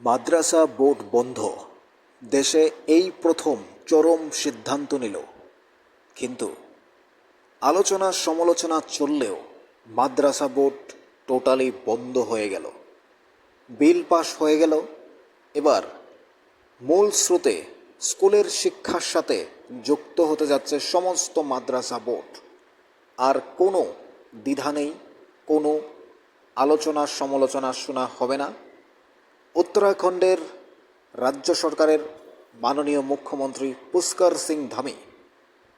মাদ্রাসা board বন্ধ। দেশে এই প্রথম চরম সিদ্ধান্ত নিল। কিন্তু আলোচনা সমালোচনা চললেও মাদ্রাসা বোর্ড টোটালি বন্ধ হয়ে গেল। বিল পাশ হয়ে গেল। এবার মূল স্রোতে স্কুলের শিক্ষার সাথে যুক্ত হতে যাচ্ছে সমস্ত মাদ্রাসা বোর্ড। আর কোনো দ্বিধা নেই, কোনো আলোচনা সমালোচনা শোনা হবে না। উত্তরাখণ্ডের রাজ্য সরকারের মাননীয় মুখ্যমন্ত্রী পুষ্কর সিং ধামি,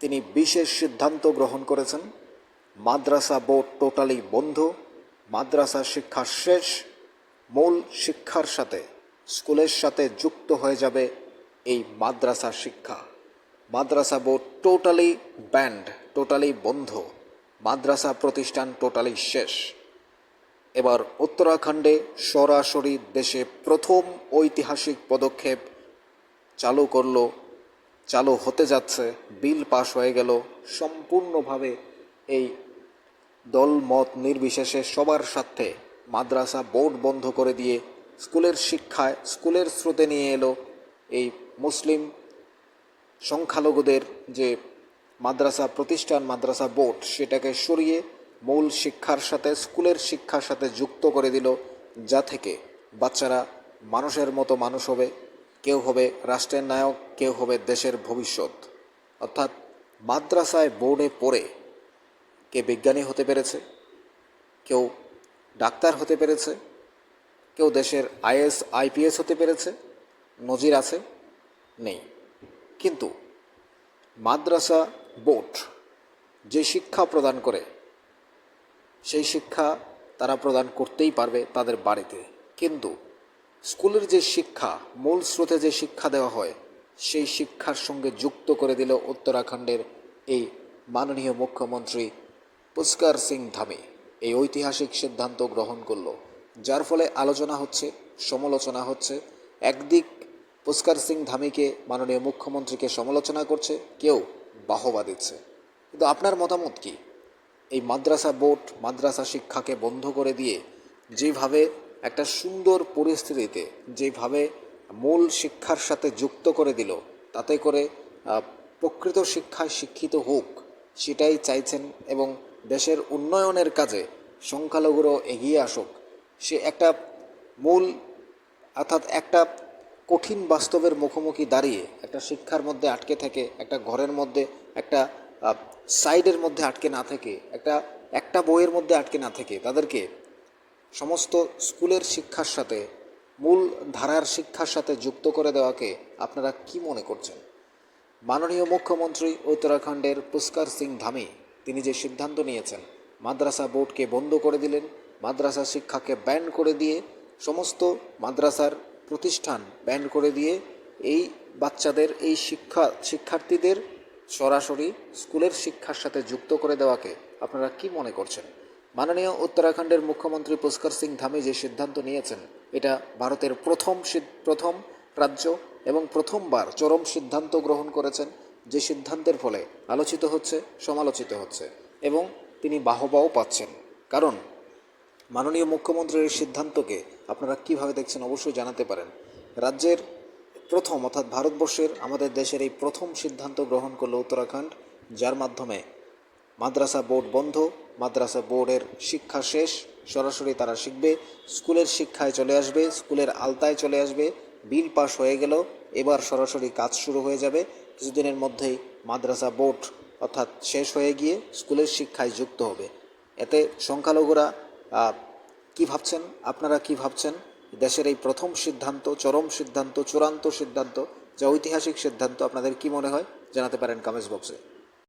তিনি বিশেষ সিদ্ধান্ত গ্রহণ করেছেন। মাদ্রাসা বোর্ড টোটালি বন্ধ, মাদ্রাসা শিক্ষা শেষ, মূল শিক্ষার সাথে, স্কুলের সাথে যুক্ত হয়ে যাবে এই মাদ্রাসা শিক্ষা। মাদ্রাসা বোর্ড টোটালি ব্যান্ড, টোটালি বন্ধ, মাদ্রাসা প্রতিষ্ঠান টোটালি শেষ। এবার উত্তরাখণ্ডে সরাসরি দেশে প্রথম ঐতিহাসিক পদক্ষেপ চালু করল, চালু হতে যাচ্ছে, বিল পাশ হয়ে গেল। সম্পূর্ণভাবে এই দল মত নির্বিশেষে সবার সাথে মাদ্রাসা বোর্ড বন্ধ করে দিয়ে স্কুলের শিক্ষায় স্কুলের স্রোতে নিয়ে এলো এই মুসলিম সংখ্যালঘুদের যে মাদ্রাসা প্রতিষ্ঠান, মাদ্রাসা বোর্ড, সেটাকে সরিয়ে মূল শিক্ষার সাথে, স্কুলের শিক্ষার সাথে যুক্ত করে দিল, যা থেকে বাচ্চারা মানুষের মতো মানুষ হবে, কেউ হবে রাষ্ট্রের নায়ক, কেউ হবে দেশের ভবিষ্যৎ। অর্থাৎ মাদ্রাসায় বোর্ডে পড়ে কে বিজ্ঞানী হতে পেরেছে, কেউ ডাক্তার হতে পেরেছে, কেউ দেশের আইএস, আইপিএস হতে পেরেছে, নজির আছে, নেই। কিন্তু মাদ্রাসা বোর্ড যে শিক্ষা প্রদান করে সেই শিক্ষা তারা প্রদান করতেই পারবে তাদের বাড়িতে। কিন্তু স্কুলের যে শিক্ষা, মূল স্রোতে যে শিক্ষা দেওয়া হয়, সেই শিক্ষার সঙ্গে যুক্ত করে দিল উত্তরাখণ্ডের এই মাননীয় মুখ্যমন্ত্রী পুষ্কর সিং ধামি। এই ঐতিহাসিক সিদ্ধান্ত গ্রহণ করল। যার ফলে আলোচনা হচ্ছে, সমালোচনা হচ্ছে। একদিক পুষ্কর সিং ধামিকে মাননীয় মুখ্যমন্ত্রীকে সমালোচনা করছে, কেউ বাহবা দিচ্ছে। কিন্তু আপনার মতামত কি? এই মাদ্রাসা বোর্ড, মাদ্রাসা শিক্ষাকে বন্ধ করে দিয়ে যেভাবে একটা সুন্দর পরিস্থিতিতে, যেভাবে মূল শিক্ষার সাথে যুক্ত করে দিল, তাতে করে প্রকৃত শিক্ষায় শিক্ষিত হোক, সেটাই চাইছেন এবং দেশের উন্নয়নের কাজে সংখ্যালঘুরও এগিয়ে আসুক, সে একটা মূল, অর্থাৎ একটা কঠিন বাস্তবের মুখোমুখি দাঁড়িয়ে, একটা শিক্ষার মধ্যে আটকে থেকে, একটা ঘরের মধ্যে একটা সাইডের মধ্যে আটকে না থেকে, একটা একটা বইয়ের মধ্যে আটকে না থেকে তাদেরকে সমস্ত স্কুলের শিক্ষার সাথে, মূল ধারার শিক্ষার সাথে যুক্ত করে দেওয়াকে আপনারা কি মনে করছেন? মাননীয় মুখ্যমন্ত্রী উত্তরাখণ্ডের পুষ্কর সিং ধামি তিনি যে সিদ্ধান্ত নিয়েছেন, মাদ্রাসা বোর্ডকে বন্ধ করে দিলেন, মাদ্রাসা শিক্ষাকে ব্যান করে দিয়ে, সমস্ত মাদ্রাসার প্রতিষ্ঠান ব্যান করে দিয়ে, এই বাচ্চাদের, এই শিক্ষা, শিক্ষার্থীদের সরাসরি স্কুলের শিক্ষার সাথে যুক্ত করে দেওয়াকে আপনারা কি মনে করছেন? মাননীয় উত্তরাখণ্ডের মুখ্যমন্ত্রী পুষ্কর সিং ধামি যে সিদ্ধান্ত নিয়েছেন, এটা ভারতের প্রথম প্রথম রাজ্য এবং প্রথমবার চরম সিদ্ধান্ত গ্রহণ করেছেন, যে সিদ্ধান্তের ফলে আলোচিত হচ্ছে, সমালোচিত হচ্ছে এবং তিনি বাহবাও পাচ্ছেন। কারণ মাননীয় মুখ্যমন্ত্রীর সিদ্ধান্তকে আপনারা কীভাবে দেখছেন অবশ্যই জানাতে পারেন। রাজ্যের প্রথম, অর্থাৎ ভারতবর্ষের আমাদের দেশের এই প্রথম সিদ্ধান্ত গ্রহণ করল উত্তরাখণ্ড, যার মাধ্যমে মাদ্রাসা বোর্ড বন্ধ, মাদ্রাসা বোর্ডের শিক্ষা শেষ, সরাসরি তারা শিখবে, স্কুলের শিক্ষায় চলে আসবে, স্কুলের আলতায় চলে আসবে, বিল পাস হয়ে গেল, এবার সরাসরি কাজ শুরু হয়ে যাবে। কিছুদিনের মধ্যেই মাদ্রাসা বোর্ড, অর্থাৎ শেষ হয়ে গিয়ে স্কুলের শিক্ষায় যুক্ত হবে। এতে সংখ্যালঘুরা কি ভাবছেন? আপনারা কি ভাবছেন? দেশের এই প্রথম সিদ্ধান্ত, চরম সিদ্ধান্ত, চূড়ান্ত সিদ্ধান্ত, যা ঐতিহাসিক সিদ্ধান্ত, আপনাদের কি মনে হয়? জানাতে পারেন কমেন্টস বক্সে